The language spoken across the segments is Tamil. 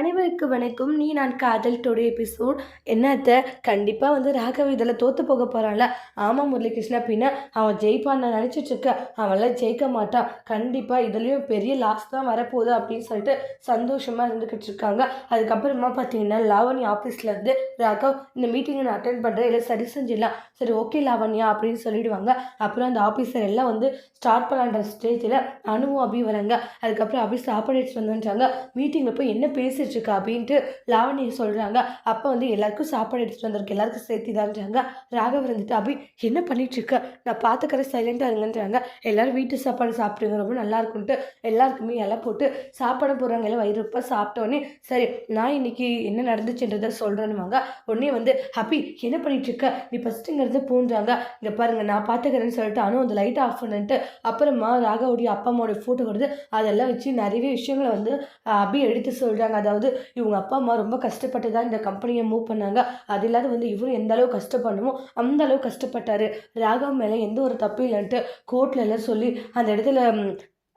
அனைவருக்கு வணக்கம். நீ நான் காதல் டோட எபிசோட் என்னத்த? கண்டிப்பாக வந்து ராகவ இதில் தோற்று போக போகிறான்ல ஆமாம் முரளிகிருஷ்ணா பின்ன அவன் ஜெயிப்பான்னு நினச்சிட்ருக்க. அவன்லாம் ஜெயிக்க மாட்டான் கண்டிப்பாக இதுலேயும் பெரிய லாஸ் தான் வரப்போகுது அப்படின்னு சொல்லிட்டு சந்தோஷமாக இருந்துக்கிட்டு இருக்காங்க. அதுக்கப்புறமா பார்த்தீங்கன்னா லாவணி ஆஃபீஸ்லேருந்து ராகவ் இந்த மீட்டிங்கை நான் அட்டன் பண்ணுறேன் இல்லை சரி செஞ்சிடலாம். சரி ஓகே லாவண்யா அப்படின்னு சொல்லிடுவாங்க. அப்புறம் அந்த ஆஃபீஸர் எல்லாம் வந்து ஸ்டார்ட் பண்ணான்ற ஸ்டேஜில் அனுவும் அபி வராங்க. அதுக்கப்புறம் அபி சாப்பாடு எடுத்துட்டு வந்துன்றாங்க. மீட்டிங்கில் போய் என்ன பேசி இருக்கா அப்படின்ட்டு லாவணி சொல்கிறாங்க அப்போ வந்து எல்லாருக்கும் சாப்பாடு எடுத்துகிட்டு வந்திருக்கு எல்லாருக்கும் சேர்த்து தான்றாங்க ராகவ் இருந்துட்டு அபி என்ன பண்ணிகிட்ருக்க நான் பார்த்துக்கிற சைலண்டாக இருங்கன்றாங்க. எல்லோரும் வீட்டு சாப்பாடு சாப்பிடுங்க ரொம்ப நல்லா இருக்கும்ட்டு எல்லாருக்குமே இலை போட்டு சாப்பாடு போடுறாங்க. எல்லாம் வயிறுப்பா சாப்பிட்டோன்னே சரி நான் இன்னைக்கு என்ன நடந்துச்சுன்றதை சொல்கிறேன்னுவாங்க உடனே வந்து ஹாப்பி என்ன பண்ணிகிட்ருக்க நீ ஃபஸ்ட்டு இங்கேருந்து போன்றாங்க. இங்கே பாருங்க நான் பார்த்துக்கிறேன்னு சொல்லிட்டு அனு அந்த லைட் ஆஃப் பண்ணிட்டு அப்புறமா ராகவுடைய அப்பா அம்மாவோட ஃபோட்டோ கொடுத்து அதெல்லாம் வச்சு நிறைய விஷயங்களை வந்து அபி எடுத்து சொல்கிறாங்க அதாவது அதாவது இவங்க அப்பா அம்மா ரொம்ப கஷ்டப்பட்டு தான் இந்த கம்பெனியை மூவ் பண்ணாங்க. அது இல்லாத வந்து இவரும் எந்த அளவு கஷ்டப்படணுமோ அந்த அளவு கஷ்டப்பட்டார். ராகவ் மேலே எந்த ஒரு தப்பு இல்லைன்ட்டு கோர்ட்ல எல்லாம் சொல்லி அந்த இடத்துல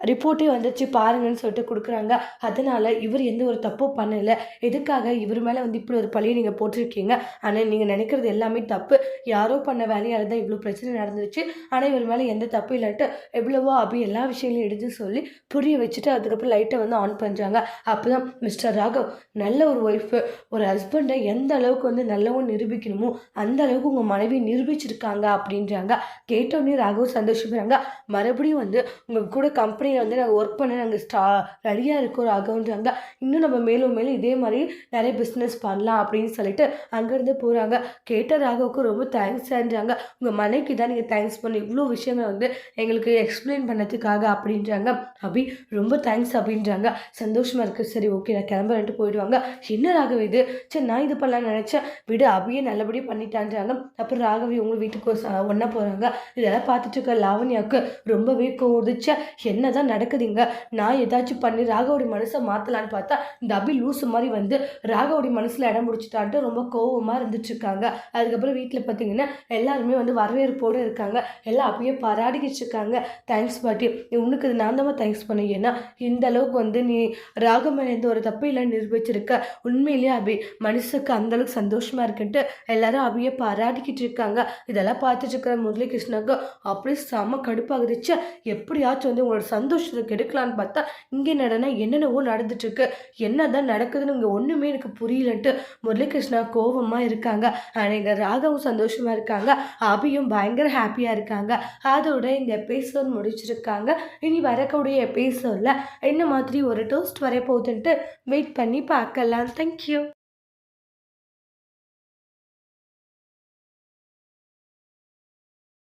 ரிப்போர்ட்டே வந்துச்சு பாருங்கன்னு சொல்லிட்டு கொடுக்குறாங்க. அதனால் இவர் எந்த ஒரு தப்பும் பண்ணலை. எதுக்காக இவர் மேலே வந்து இப்படி ஒரு பழியை நீங்கள் போட்டிருக்கீங்க? ஆனால் நீங்கள் நினைக்கிறது எல்லாமே தப்பு. யாரோ பண்ண வேலையால் தான் இவ்வளோ பிரச்சனை நடந்துச்சு ஆனால் இவர் மேலே எந்த தப்பு இல்லைன்ட்டு எவ்வளவோ அப்படி எல்லா விஷயங்களையும் எடுத்து சொல்லி புரிய வச்சுட்டு அதுக்கப்புறம் லைட்டை வந்து ஆன் பண்ணுறாங்க அப்போ தான் மிஸ்டர் ராகவ் நல்ல ஒரு ஒய்ஃபு ஒரு ஹஸ்பண்டை எந்த அளவுக்கு வந்து நல்லவன் நிரூபிக்கணுமோ அந்த அளவுக்கு உங்கள் மனைவி நிரூபிச்சிருக்காங்க அப்படின்றாங்க. கேட்டோடனே ராகவ் சந்தோஷப்படுறாங்க. மறுபடியும் வந்து உங்கள் கூட கம்பெனி கம்பெனியில் வந்து நாங்கள் ஒர்க் பண்ண நாங்கள் ஸ்டா ரெடியாக இருக்கோம் ராகவன்றாங்க இன்னும் நம்ம மேலும் மேலும் இதே மாதிரி நிறைய பிஸ்னஸ் பண்ணலாம் அப்படின்னு சொல்லிட்டு அங்கேருந்து போகிறாங்க கேட்ட ராகவுக்கு ரொம்ப தேங்க்ஸ்ன்றாங்க உங்கள் மனைக்கு தான் நீங்கள் தேங்க்ஸ் பண்ணி இவ்வளோ விஷயங்கள் வந்து எங்களுக்கு எக்ஸ்பிளைன் பண்ணதுக்காக அப்படின்றாங்க. அபி ரொம்ப தேங்க்ஸ் அப்படின்றாங்க. சந்தோஷமாக இருக்குது சரி ஓகே நான் கிளம்புறேன்ட்டு போயிடுவாங்க. என்ன ராகவ் இது? சரி நான் இது பண்ணலாம்னு நினச்சேன். விடு அபியே நல்லபடியாக பண்ணிட்டான்றாங்க. அப்புறம் ராகவி உங்கள் வீட்டுக்கு ஒன்றா போகிறாங்க இதெல்லாம் பார்த்துட்டு இருக்க லாவண்யாவுக்கு ரொம்பவே கோதிச்ச என்ன தான் நடக்குதுங்க. நான் ஏதாச்சும் பண்ணி ராகவுடைய மனசை மாற்றலான்னு பார்த்தா இந்த அபி லூஸ் மாதிரி வந்து ராகவுடைய மனசில் இடம் முடிச்சுட்டான்ட்டு ரொம்ப கோவமாக இருந்துட்டுருக்காங்க. அதுக்கப்புறம் வீட்டில் பார்த்தீங்கன்னா எல்லாருமே வந்து வரவேற்போடு இருக்காங்க. எல்லாம் அப்படியே பாராடிக்கிட்டு இருக்காங்க. தேங்க்ஸ் பாட்டி. உனக்கு நான் தான் தேங்க்ஸ் பண்ணேன். ஏன்னா இந்த அளவுக்கு வந்து நீ ராகம் எந்த ஒரு தப்பு இல்லை நிரூபிச்சிருக்க. உண்மையிலேயே அபி மனசுக்கு அந்தளவுக்கு சந்தோஷமாக இருக்குன்ட்டு எல்லாரும் அபியை பாராட்டிக்கிட்டு இருக்காங்க. இதெல்லாம் பார்த்துட்டு இருக்கிற முரளிகிருஷ்ணாக்கு அப்படியே செம கடுப்பாகுதுச்சு எப்படியாச்சும் வந்து உங்களோட சந்தோஷத்தை கெடுக்கலான்னு பார்த்தா இங்கே நடனா என்னென்னவோ நடந்துட்டுருக்கு. என்ன தான் நடக்குதுன்னு இங்கே ஒன்றுமே எனக்கு புரியலன்ட்டு முரளிகிருஷ்ணா கோபமாக இருக்காங்க. ஆனால் ராகவும் சந்தோஷமாக இருக்காங்க. அபியும் பயங்கர ஹாப்பியாக இருக்காங்க. அதோட இந்த எபிசோட் முடிச்சிருக்காங்க. இனி வரக்கூடிய எபிசோடில் என்ன மாதிரி ஒரு டோஸ்ட் வர போகுதுன்ட்டு வெயிட் பண்ணி பார்க்கலாம். தேங்க்யூ